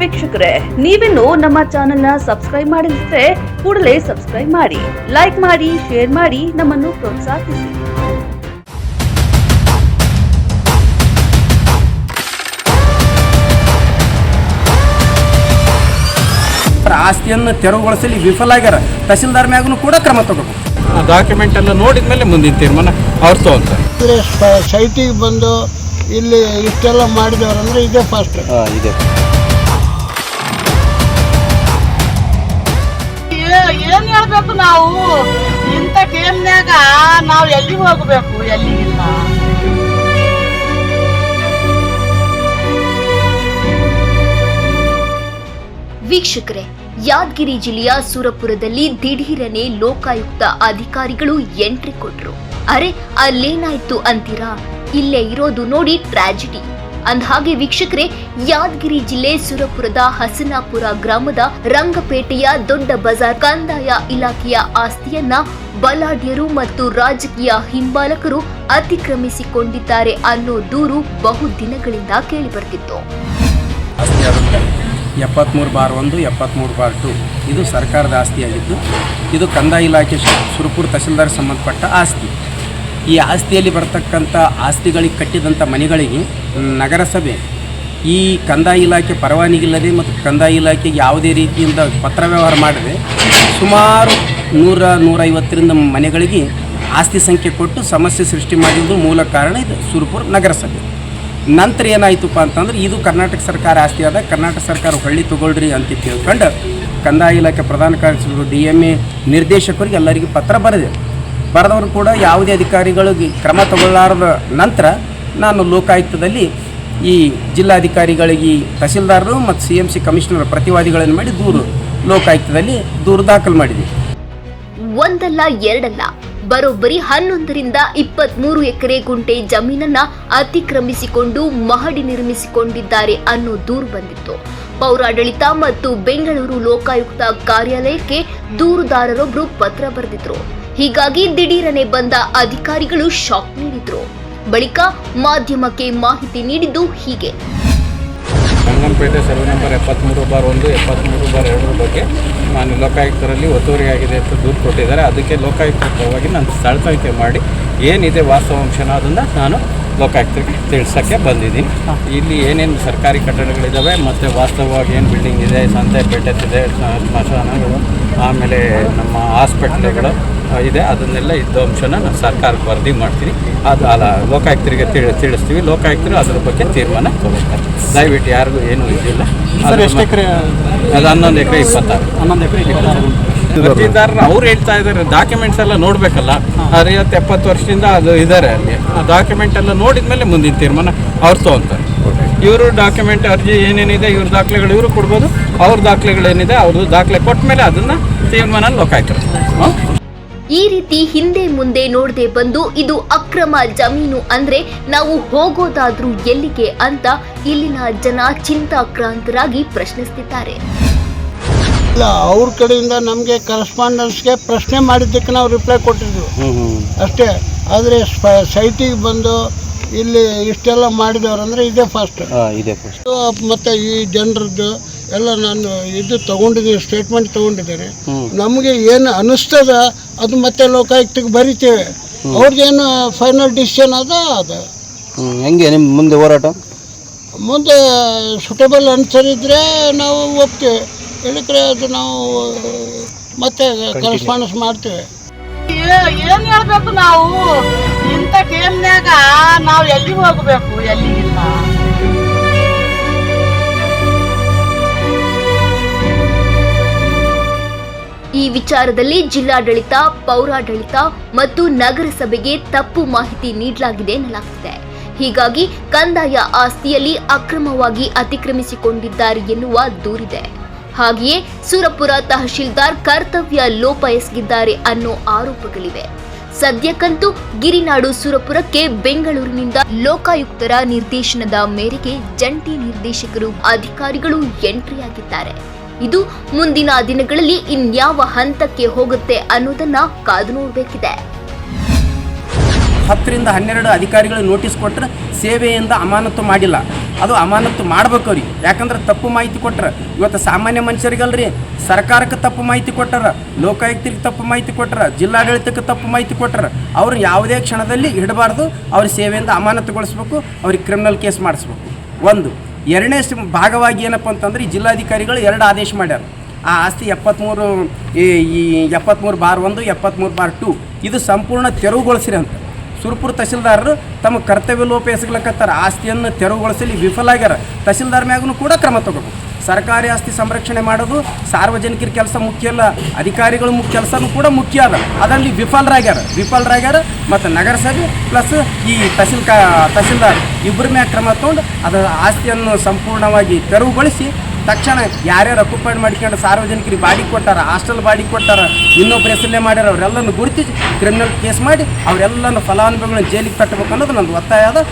ವೀಕ್ಷಕರೇ ನೀವಿನ್ನು ನಮ್ಮ ಚಾನೆಲ್ನ ಸಬ್ಸ್ಕ್ರೈಬ್ ಮಾಡಿದ್ರೆ ಕೂಡಲೇ ಸಬ್ಸ್ಕ್ರೈಬ್ ಮಾಡಿ ಲೈಕ್ ಮಾಡಿ ಶೇರ್ ಮಾಡಿ ನಮ್ಮನ್ನು ಪ್ರೋತ್ಸಾಹಿಸಿ. ಆಸ್ತಿಯನ್ನು ತೆರವುಗೊಳಿಸಲಿ ವಿಫಲ ಆಗ್ಯಾರ ತಹಸೀಲ್ದಾರ್ ಮ್ಯಾಗೂ ಕೂಡ ಕ್ರಮ ತಗೋಬೇಕು. ಡಾಕ್ಯುಮೆಂಟ್ ಎಲ್ಲ ನೋಡಿದ ಮೇಲೆ ಮುಂದಿನ ತೀರ್ಮಾನ ಅವ್ರು ತಗೊಂತಾರೆ. ಸೈಟಿಗೆ ಬಂದು ಇಲ್ಲಿ ಇಷ್ಟೆಲ್ಲ ಮಾಡಿದವರಂದ್ರೆ ಇದೇ ಫಸ್ಟ್ ಇದೆ. ಏನ್ ಹೇಳ್ಬೇಕು ನಾವು? ಇಂತ ಟೈಮ್ನ್ಯಾಗ ನಾವು ಎಲ್ಲಿಗೆ ಹೋಗ್ಬೇಕು, ಎಲ್ಲಿಗಿಲ್ಲ? ವೀಕ್ಷಕರೇ, ಯಾದಗಿರಿ ಜಿಲ್ಲೆಯ ಸುರಪುರದಲ್ಲಿ ದಿಢೀರನೆ ಲೋಕಾಯುಕ್ತ ಅಧಿಕಾರಿಗಳು ಎಂಟ್ರಿ ಕೊಟ್ರು. ಅರೆ, ಅಲ್ಲೇನಾಯ್ತು ಅಂತೀರಾ? ಇಲ್ಲೇ ಇರೋದು ನೋಡಿ ಟ್ರಾಜಿಡಿ ಅಂದ್ಹಾಗೆ ವೀಕ್ಷಕರೇ, ಯಾದಗಿರಿ ಜಿಲ್ಲೆ ಸುರಪುರದ ಹಸನಾಪುರ ಗ್ರಾಮದ ರಂಗಪೇಟೆಯ ದೊಡ್ಡ ಬಜಾರ್ ಕಂದಾಯ ಇಲಾಖೆಯ ಆಸ್ತಿಯನ್ನ ಬಲಾಢ್ಯರು ಮತ್ತು ರಾಜಕೀಯ ಹಿಂಬಾಲಕರು ಅತಿಕ್ರಮಿಸಿಕೊಂಡಿದ್ದಾರೆ ಅನ್ನೋ ದೂರು ಬಹು ದಿನಗಳಿಂದ ಕೇಳಿಬರ್ತಿತ್ತು. ಎಪ್ಪತ್ತ್ಮೂರು ಬಾರ್ ಒಂದು ಎಪ್ಪತ್ತ್ಮೂರು ಬಾರ್ ಟು. ಇದು ಸರ್ಕಾರದ ಆಸ್ತಿಯಾಗಿದ್ದು, ಇದು ಕಂದಾಯ ಇಲಾಖೆ ಸುರಪುರ ತಹಸೀಲ್ದಾರ್ ಸಂಬಂಧಪಟ್ಟ ಆಸ್ತಿ. ಈ ಆಸ್ತಿಯಲ್ಲಿ ಬರ್ತಕ್ಕಂಥ ಆಸ್ತಿಗಳಿಗೆ ಕಟ್ಟಿದಂಥ ಮನೆಗಳಿಗೆ ನಗರಸಭೆ, ಈ ಕಂದಾಯ ಇಲಾಖೆ ಪರವಾನಗಿ ಇಲ್ಲದೆ ಮತ್ತು ಕಂದಾಯ ಇಲಾಖೆಗೆ ಯಾವುದೇ ರೀತಿಯಿಂದ ಪತ್ರ ವ್ಯವಹಾರ ಮಾಡದೆ ಸುಮಾರು ನೂರ ನೂರೈವತ್ತರಿಂದ ಮನೆಗಳಿಗೆ ಆಸ್ತಿ ಸಂಖ್ಯೆ ಕೊಟ್ಟು ಸಮಸ್ಯೆ ಸೃಷ್ಟಿ ಮಾಡಿದ್ದು ಮೂಲ ಕಾರಣ ಇದು ಸುರಪುರ ನಗರಸಭೆ. ನಂತರ ಏನಾಯಿತಪ್ಪ ಅಂತಂದ್ರೆ ಇದು ಕರ್ನಾಟಕ ಸರ್ಕಾರ ಆಸ್ತಿ ಆದ ಕರ್ನಾಟಕ ಸರ್ಕಾರ ಹೊಳ್ಳಿ ತಗೊಳ್ರಿ ಅಂತ ತಿಳ್ಕೊಂಡು ಕಂದಾಯ ಇಲಾಖೆ ಪ್ರಧಾನ ಕಾರ್ಯದರ್ಶಿಗಳು ಡಿ ಎಂ ಎ ನಿರ್ದೇಶಕರಿಗೆ ಎಲ್ಲರಿಗೂ ಪತ್ರ ಬರೆದೆ. ಬರೆದವರು ಕೂಡ ಯಾವುದೇ ಅಧಿಕಾರಿಗಳಿಗೆ ಕ್ರಮ ತಗೊಳ್ಳಾರದ ನಂತರ ನಾನು ಲೋಕಾಯುಕ್ತದಲ್ಲಿ ಈ ಜಿಲ್ಲಾಧಿಕಾರಿಗಳಿಗೆ ತಹಸೀಲ್ದಾರರು ಮತ್ತು ಸಿ ಎಂ ಸಿ ಕಮಿಷನರ್ ಪ್ರತಿವಾದಿಗಳನ್ನು ಮಾಡಿ ದೂರು ಲೋಕಾಯುಕ್ತದಲ್ಲಿ ದೂರು ದಾಖಲು ಮಾಡಿದೆ. ಒಂದಲ್ಲ, ಎರಡಲ್ಲ, ಬರೋಬ್ಬರಿ ಹನ್ನೊಂದರಿಂದ ಇಪ್ಪತ್ಮೂರು ಎಕರೆ ಗುಂಟೆ ಜಮೀನನ್ನ ಅತಿಕ್ರಮಿಸಿಕೊಂಡು ಮಹಡಿ ನಿರ್ಮಿಸಿಕೊಂಡಿದ್ದಾರೆ ಅನ್ನೋ ದೂರು ಬಂದಿತ್ತು. ಪೌರಾಡಳಿತ ಮತ್ತು ಬೆಂಗಳೂರು ಲೋಕಾಯುಕ್ತ ಕಾರ್ಯಾಲಯಕ್ಕೆ ದೂರುದಾರರೊಬ್ಬರು ಪತ್ರ ಬರೆದಿದ್ರು. ಹೀಗಾಗಿ ದಿಢೀರನೆ ಬಂದ ಅಧಿಕಾರಿಗಳು ಶಾಕ್ ನೀಡಿದ್ರು. ಬಳಿಕ ಮಾಧ್ಯಮಕ್ಕೆ ಮಾಹಿತಿ ನೀಡಿದ್ದು ಹೀಗೆ. ರಂಗಂಪೇಟೆ ಸರ್ವೆ ನಂಬರ್ ಎಪ್ಪತ್ತ್ಮೂರು ಬಾರ್ ಒಂದು ಎಪ್ಪತ್ತ್ಮೂರು ಬಾರ್ ಎರಡರ ಬಗ್ಗೆ ನಾನು ಲೋಕಾಯುಕ್ತರಲ್ಲಿ ಒತ್ತುವರಿಯಾಗಿದೆ ಅಂತ ದೂರು ಕೊಟ್ಟಿದ್ದಾರೆ. ಅದಕ್ಕೆ ಲೋಕಾಯುಕ್ತವಾಗಿ ನಾನು ಸ್ಥಳ ಮಾಡಿ ಏನಿದೆ ವಾಸ್ತವಾಂಶನ ಅದನ್ನು ನಾನು ಲೋಕಾಯುಕ್ತರಿಗೆ ತಿಳಿಸೋಕ್ಕೆ ಬಂದಿದ್ದೀನಿ ಇಲ್ಲಿ ಏನೇನು ಸರ್ಕಾರಿ ಕಟ್ಟಡಗಳಿದ್ದಾವೆ ಮತ್ತು ವಾಸ್ತವವಾಗಿ ಏನು ಬಿಲ್ಡಿಂಗ್ ಇದೆ ಸಂತೆ ಇದೆ ಸ- ಸ್ಮಶಾನಗಳು ಆಮೇಲೆ ನಮ್ಮ ಹಾಸ್ಪಿಟ್ಲ್ಗಳು ಇದೆ. ಅದನ್ನೆಲ್ಲ ಇದ್ದ ಅಂಶನ ನಾನು ಸರ್ಕಾರಕ್ಕೆ ವರದಿ ಮಾಡ್ತೀನಿ. ಅದು ಅಲ್ಲ ಲೋಕಾಯುಕ್ತರಿಗೆ ತಿಳಿ ತಿಳಿಸ್ತೀವಿ. ಲೋಕಾಯುಕ್ತರು ಅದರ ಬಗ್ಗೆ ತೀರ್ಮಾನ ತಗೋತಾರೆ. ದಯವಿಟ್ಟು ಯಾರಿಗೂ ಏನೂ ಇದಿಲ್ಲ. ಅದು ಅದು ಹನ್ನೊಂದು ಎಕರೆ ಇಪ್ಪತ್ತಾರು. ಹನ್ನೊಂದು ಎಕರೆ ಅರ್ಜಿದಾರರು ಅವ್ರು ಹೇಳ್ತಾ ಇದ್ದಾರೆ ಡಾಕ್ಯುಮೆಂಟ್ಸ್ ಎಲ್ಲ ನೋಡಬೇಕಲ್ಲ. ಅರವತ್ತು ಎಪ್ಪತ್ತು ವರ್ಷದಿಂದ ಅದು ಇದ್ದಾರೆ ಅಲ್ಲಿ. ಆ ಡಾಕ್ಯುಮೆಂಟ್ ಎಲ್ಲ ನೋಡಿದ ಮೇಲೆ ಮುಂದಿನ ತೀರ್ಮಾನ ಅವ್ರು ತಗೊಂತಾರೆ. ಇವರು ಡಾಕ್ಯುಮೆಂಟ್ ಅರ್ಜಿ ಏನೇನಿದೆ ಇವ್ರ ದಾಖಲೆಗಳು ಇವರು ಕೊಡ್ಬೋದು ಅವ್ರ ದಾಖಲೆಗಳೇನಿದೆ ಅವ್ರದ್ದು ದಾಖಲೆ ಕೊಟ್ಟ ಮೇಲೆ ಅದನ್ನ ತೀರ್ಮಾನ ಲೋಕಾಯ್ತಾರೆ ಈ ರೀತಿ ಹಿಂದೆ ಮುಂದೆ ನೋಡದೆ ಬಂದು ಇದು ಅಕ್ರಮ ಜಮೀನು ಅಂದ್ರೆ ನಾವು ಹೋಗೋದಾದ್ರೂ ಎಲ್ಲಿಗೆ ಅಂತ ಇಲ್ಲಿನ ಜನ ಚಿಂತಾಕ್ರಾಂತರಾಗಿ ಪ್ರಶ್ನಿಸ್ತಿದ್ದಾರೆ. ಇಲ್ಲ ಅವ್ರ ಕಡೆಯಿಂದ ನಮಗೆ ಕರೆಸ್ಪಾಂಡೆನ್ಸ್ಗೆ ಪ್ರಶ್ನೆ ಮಾಡಿದ್ದಕ್ಕೆ ನಾವು ರಿಪ್ಲೈ ಕೊಟ್ಟಿದ್ವಿ. ಅಷ್ಟೇ ಆದರೆ ಸೈಟಿಗೆ ಬಂದು ಇಲ್ಲಿ ಇಷ್ಟೆಲ್ಲ ಮಾಡಿದವ್ರು ಅಂದರೆ ಇದೇ ಫಸ್ಟ್ ಇದೆ ಮತ್ತು ಈ ಜನರದ್ದು ಎಲ್ಲ ನಾನು ಇದು ತಗೊಂಡಿದ್ದೀನಿ ಸ್ಟೇಟ್ಮೆಂಟ್ ತಗೊಂಡಿದ್ದೀನಿ. ನಮಗೆ ಏನು ಅನಿಸ್ತದ ಅದು ಮತ್ತೆ ಲೋಕಾಯುಕ್ತಕ್ಕೆ ಬರಿತೇವೆ. ಅವ್ರದ್ದೇನು ಫೈನಲ್ ಡಿಸಿಷನ್ ಅದ ಅದು. ಹೆಂಗೆ ನಿಮ್ಮ ಮುಂದೆ ಹೋರಾಟ? ಮುಂದೆ ಸುಟೇಬಲ್ ಇದ್ದರೆ ನಾವು ಒಪ್ತೇವೆ. ಹೇಳಿದ್ರೆ ಅದು ನಾವು ಮತ್ತೆ ಕರೆಸ್ಪಾಂಡೆನ್ಸ್ ಮಾಡ್ತೇವೆ. ಏ- ಏನ್ ಹೇಳ್ಬೇಕು ನಾವು? ಇಂತ ಟೈಮ್ನ್ಯಾಗ ನಾವು ಎಲ್ಲಿ ಹೋಗ್ಬೇಕು? ಎಲ್ಲಿಗಿಲ್ಲ? ಈ ವಿಚಾರದಲ್ಲಿ ಜಿಲ್ಲಾಡಳಿತ ಪೌರಾಡಳಿತ ಮತ್ತು ನಗರಸಭೆಗೆ ತಪ್ಪು ಮಾಹಿತಿ ನೀಡಲಾಗಿದೆ ಎನ್ನಲಾಗ್ತಿದೆ ಹೀಗಾಗಿ ಕಂದಾಯ ಆಸ್ತಿಯಲ್ಲಿ ಅಕ್ರಮವಾಗಿ ಅತಿಕ್ರಮಿಸಿಕೊಂಡಿದ್ದಾರೆ ಎನ್ನುವ ದೂರಿದೆ. ಹಾಗೆಯೇ ಸುರಪುರ ತಹಶೀಲ್ದಾರ್ ಕರ್ತವ್ಯ ಲೋಪ ಎಸಗಿದ್ದಾರೆ ಅನ್ನೋ ಆರೋಪಗಳಿವೆ. ಸದ್ಯಕ್ಕಂತೂ ಗಿರಿನಾಡು ಸುರಪುರಕ್ಕೆ ಬೆಂಗಳೂರಿನಿಂದ ಲೋಕಾಯುಕ್ತರ ನಿರ್ದೇಶನದ ಮೇರೆಗೆ ಜಂಟಿ ನಿರ್ದೇಶಕರು ಅಧಿಕಾರಿಗಳು ಎಂಟ್ರಿಯಾಗಿದ್ದಾರೆ ಇದು ಮುಂದಿನ ದಿನಗಳಲ್ಲಿ ಇನ್ಯಾವ ಹಂತಕ್ಕೆ ಹೋಗುತ್ತೆ ಅನ್ನೋದನ್ನ ಕಾದು ನೋಡಬೇಕಿದೆ. ಹತ್ತರಿಂದ ಹನ್ನೆರಡು ಅಧಿಕಾರಿಗಳು ನೋಟಿಸ್ ಕೊಟ್ಟರೆ ಸೇವೆಯಿಂದ ಅಮಾನತು ಮಾಡಿಲ್ಲ. ಅದು ಅಮಾನತ್ತು ಮಾಡ್ಬೇಕು ಅವ್ರಿಗೆ. ಯಾಕಂದ್ರೆ ತಪ್ಪು ಮಾಹಿತಿ ಕೊಟ್ರೆ. ಇವತ್ತು ಸಾಮಾನ್ಯ ಮನುಷ್ಯರಿಗಲ್ರಿ, ಸರ್ಕಾರಕ್ಕೆ ತಪ್ಪು ಮಾಹಿತಿ ಕೊಟ್ಟಾರ, ಲೋಕಾಯುಕ್ತರಿಗೆ ತಪ್ಪು ಮಾಹಿತಿ ಕೊಟ್ಟರೆ, ಜಿಲ್ಲಾಡಳಿತಕ್ಕೆ ತಪ್ಪು ಮಾಹಿತಿ ಕೊಟ್ಟರೆ, ಅವ್ರು ಯಾವುದೇ ಕ್ಷಣದಲ್ಲಿ ಇಡಬಾರ್ದು, ಅವ್ರ ಸೇವೆಯಿಂದ ಅಮಾನತುಗೊಳಿಸ್ಬೇಕು, ಅವ್ರಿಗೆ ಕ್ರಿಮಿನಲ್ ಕೇಸ್ ಮಾಡಿಸ್ಬೇಕು. ಒಂದು, ಎರಡನೇ ಭಾಗವಾಗಿ ಏನಪ್ಪ ಅಂತಂದ್ರೆ ಈ ಜಿಲ್ಲಾಧಿಕಾರಿಗಳು ಎರಡು ಆದೇಶ ಮಾಡ್ಯಾರ. ಆ ಆಸ್ತಿ ಎಪ್ಪತ್ತ್ಮೂರು ಈ ಈ ಎಪ್ಪತ್ತ್ಮೂರು ಬಾರ್ ಒಂದು ಎಪ್ಪತ್ತ್ಮೂರು ಬಾರ್ ಟು. ಇದು ಸಂಪೂರ್ಣ ತೆರವುಗೊಳಿಸಿರಿ ಅಂತ. ಸುರಪುರ ತಹಸೀಲ್ದಾರರು ತಮ್ಮ ಕರ್ತವ್ಯ ಲೋಪ ಎಸಗ್ಲಕತ್ತಾರ. ಆಸ್ತಿಯನ್ನು ತೆರವುಗೊಳಿಸಲಿ, ವಿಫಲ ಆಗ್ಯಾರ. ತಹಸೀಲ್ದಾರ್ ಮ್ಯಾಗೂ ಕೂಡ ಕ್ರಮ ತಗೋಬೇಕು. ಸರ್ಕಾರಿ ಆಸ್ತಿ ಸಂರಕ್ಷಣೆ ಮಾಡೋದು ಸಾರ್ವಜನಿಕರ ಕೆಲಸ ಮುಖ್ಯ ಅಲ್ಲ, ಅಧಿಕಾರಿಗಳ ಕೆಲಸನೂ ಕೂಡ ಮುಖ್ಯ ಅದ ಅದರಲ್ಲಿ ವಿಫಲರಾಗ್ಯಾರ. ವಿಫಲರಾಗ್ಯಾರ ಮತ್ತು ನಗರಸಭೆ ಪ್ಲಸ್ ಈ ತಹಸೀಲ್ ಕಾ, ತಹಸೀಲ್ದಾರ್ ಇಬ್ಬರ ಮ್ಯಾಗ ಕ್ರಮ ತಗೊಂಡು ಅದರ ಆಸ್ತಿಯನ್ನು ಸಂಪೂರ್ಣವಾಗಿ ತೆರವುಗೊಳಿಸಿ ತಕ್ಷಣ ಯಾರ್ಯಾರು ಅಕ್ಯುಪೈಡ್ ಮಾಡ್ಕೊಂಡು ಸಾರ್ವಜನಿಕರಿಗೆ ಬಾಡಿಗೆ ಕೊಟ್ಟಾರ ಹಾಸ್ಟೆಲ್ ಬಾಡಿಗೆ ಕೊಟ್ಟಾರ ಇನ್ನೊಬ್ಬರ ಹೆಸರಲ್ಲೇ ಮಾಡ್ಯಾರ, ಅವರೆಲ್ಲನೂ ಗುರುತಿಸಿ ಕ್ರಿಮಿನಲ್ ಕೇಸ್ ಮಾಡಿ ಅವರೆಲ್ಲನೂ ಫಲಾನುಭವಿಗಳನ್ನ ಜೈಲಿಗೆ ಕಟ್ಟಬೇಕು ಅನ್ನೋದು ನಂದು ಒತ್ತಾಯ ಅದ